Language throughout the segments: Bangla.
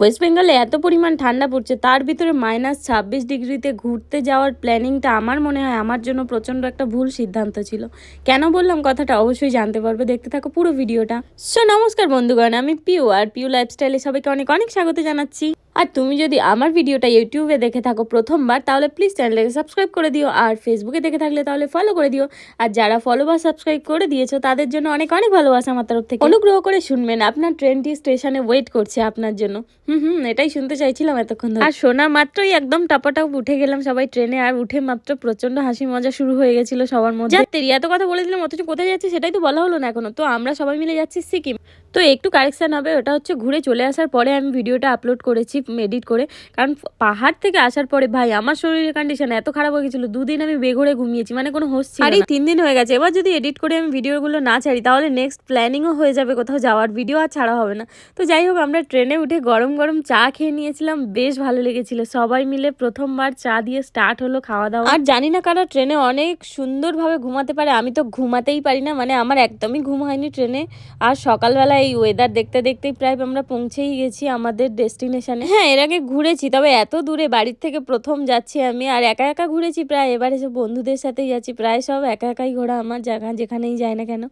ওয়েস্ট বেঙ্গলে এত পরিমাণ ঠান্ডা পড়ছে, তার ভিতরে মাইনাস ছাব্বিশ ডিগ্রিতে ঘুরতে যাওয়ার প্ল্যানিংটা আমার মনে হয় আমার জন্য প্রচণ্ড একটা ভুল সিদ্ধান্ত ছিল। কেন বললাম কথাটা অবশ্যই জানতে পারবে, দেখতে থাকো পুরো ভিডিওটা সো নমস্কার বন্ধুগণ, আমি পিউ আর পিউ লাইফস্টাইলে সবাইকে অনেক অনেক স্বাগত জানাচ্ছি। আর তুমি যদি আমার ভিডিওটা ইউটিউবে দেখে থাকো প্রথমবার, তাহলে প্লিজ চ্যানেলটাকে সাবস্ক্রাইব করে দিও আর ফেসবুকে দেখে থাকলে তাহলে ফলো করে দিও। আর যারা ফলো বা সাবস্ক্রাইব করে দিয়েছ, তাদের জন্য অনেক অনেক ভালোবাসা আমার তরফ থেকে। অনুগ্রহ করে শুনবেন, আপনার ট্রেনটি স্টেশনে ওয়েট করছে আপনার জন্য। হুম হুম, এটাই শুনতে চাইছিলাম এতক্ষণ আর শোনা মাত্রই একদম টাপাটাপ উঠে গেলাম সবাই ট্রেনে, আর উঠে মাত্র প্রচণ্ড হাসি মজা শুরু হয়ে গেছিল সবার মধ্যে। যাত্রী এত কথা বলে দিলাম, অথচ কোথায় যাচ্ছে সেটাই তো বলা হলো না এখনও। তো আমরা সবাই মিলে যাচ্ছি সিকিম। তো একটু কারেকশান হবে, ওটা হচ্ছে ঘুরে চলে আসার পরে আমি ভিডিওটা আপলোড করেছি এডিট করে। কারণ পাহাড় থেকে আসার পরে ভাই আমার শরীরের কন্ডিশন এত খারাপ হয়ে গেছিল দুদিন আমি বেঘরে ঘুমিয়েছি। মানে কোনো হোস ছিল আর এই তিন দিন হয়ে গেছে। এবার যদি এডিট করে আমি ভিডিওগুলো না ছাড়ি তাহলে নেক্সট প্ল্যানিংও হয়ে যাবে কোথাও যাওয়ার। ভিডিও আর ছাড়া হবে না। তো যাই হোক আমরা ট্রেনে উঠে গরম গরম চা খেয়ে নিয়েছিলাম। বেশ ভালো লেগেছিল। সবাই মিলে প্রথমবার চা দিয়ে স্টার্ট হলো খাওয়া দাওয়া। আর জানি না কারা ট্রেনে অনেক সুন্দরভাবে ঘুমাতে পারে। আমি তো ঘুমাতেই পারি না। মানে আমার একদমই ঘুম হয়নি ট্রেনে আর সকালবেলা এই ওয়েদার দেখতে দেখতেই প্রায় আমরা পৌঁছেই গেছি আমাদের ডেস্টিনেশনে হ্যাঁ এর আগে ঘুরেছি, তবে এত দূরে বাড়ির থেকে প্রথম যাচ্ছি আমি, আর একা একা ঘুরেছি প্রায়, এবারে সব বন্ধুদের সাথেই যাচ্ছি, প্রায় সব একা একাই ঘোরা আমার, জায়গা যেখানেই যায় না কেন।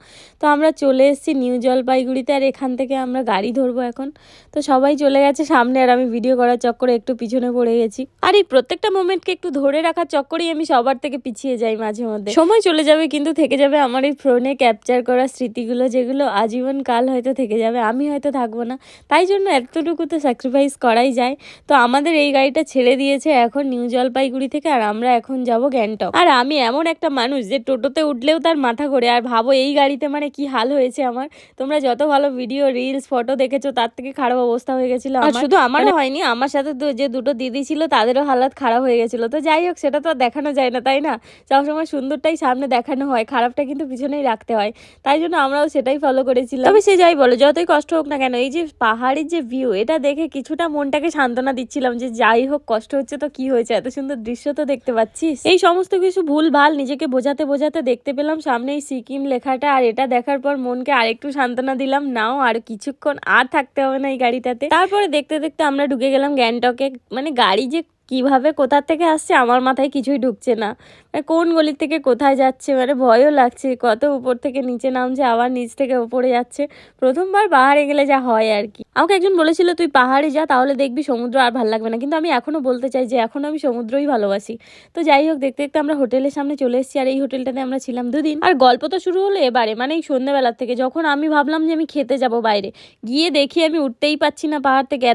তো আমরা চলে এসেছি নিউ জলপাইগুড়িতে, আর এখান থেকে আমরা গাড়ি ধরবো এখন। তো সবাই চলে গেছে সামনে, আর আমি ভিডিও করার চক্করে একটু পিছনে পড়ে গেছি। আর এই প্রত্যেকটা মোমেন্টকে একটু ধরে রাখার চক্করেই আমি সবার থেকে পিছিয়ে যাই মাঝে মধ্যে। সময় চলে যাবে, কিন্তু থেকে যাবে আমার এই ফোনে ক্যাপচার করা স্মৃতিগুলো, যেগুলো আজীবন কাল হয়তো থেকে যাবে, আমি হয়তো থাকব না। তাই জন্য এতটুকু তো স্যাক্রিফাইস করাই যায়। তো আমাদের এই গাড়িটা ছেড়ে দিয়েছে এখন নিউ জলপাইগুড়ি থেকে আর আমরা এখন যাব গ্যাংটক। আর আমি এমন একটা মানুষ যে টোটোতে উঠলেও তার মাথা ঘোরে। আর ভাবো এই গাড়িতে মানে কি হাল হয়েছে আমার। তোমরা যত ভালো ভিডিও রিলস ফটো দেখেছ তার থেকে খারাপ অবস্থা হয়ে গেছিল আর শুধু আমারও হয়নি আমার সাথে যে দুটো দিদি ছিল তাদেরও হালাত খারাপ হয়ে গেছিল। তো যাই হোক সেটা তো আর দেখানো যায় না তাই না? সবসময় সুন্দরটাই সামনে দেখানো হয় খারাপটা কিন্তু পিছনেই রাখতে হয়। তাই জন্য আমরাও সেটাই ফলো করেছিলাম। তবে সে যাই বলো যতই কষ্ট হোক না কেন এই যে পাহাড়ের যে ভিউ এটা দেখে কিছুটা মনটাকে সান্ত্বনা দিচ্ছিলাম যে যাই হোক, কষ্ট হচ্ছে তো কি হয়েছে? এত সুন্দর দৃশ্য তো দেখতে পাচ্ছিস? এই সমস্ত কিছু ভুল ভালো নিজেকে বোঝাতে বোঝাতে দেখতে পেলাম সামনে এই সিকিম লেখাটা আর এটা দেখার পর মনকে আরেকটু সান্ত্বনা দিলাম। নাও, আর কিছুক্ষণ আর থাকতে হবে না এই গাড়িটাতে। তারপরে দেখতে দেখতে আমরা ঢুকে গেলাম গ্যাংটকে। মানে গাড়ি যে কীভাবে কোথা থেকে আসছে আমার মাথায় কিছুই ঢুকছে না। মানে কোন গলির থেকে কোথায় যাচ্ছে? মানে ভয়ও লাগছে। কত উপর থেকে নিচে নামছে, আবার নিচ থেকে উপরে যাচ্ছে। প্রথমবার পাহাড়ে গেলে যা হয় আর কি। আমাকে একজন বলেছিল, তুই পাহাড়ে যা, তাহলে দেখবি সমুদ্র আর ভালো লাগবে না। কিন্তু আমি এখনও বলতে চাই যে, এখনও আমি সমুদ্রই ভালোবাসি। তো যাই হোক, দেখতে দেখতে আমরা হোটেলের সামনে চলে এসেছি আর এই হোটেলটাতে আমরা ছিলাম দুদিন। আর গল্প তো শুরু হলো এবারে মানে এই সন্ধ্যেবেলার থেকে। যখন আমি ভাবলাম যে আমি খেতে যাব বাইরে, গিয়ে দেখি আমি উঠতেই পাচ্ছি না পাহাড় থেকে।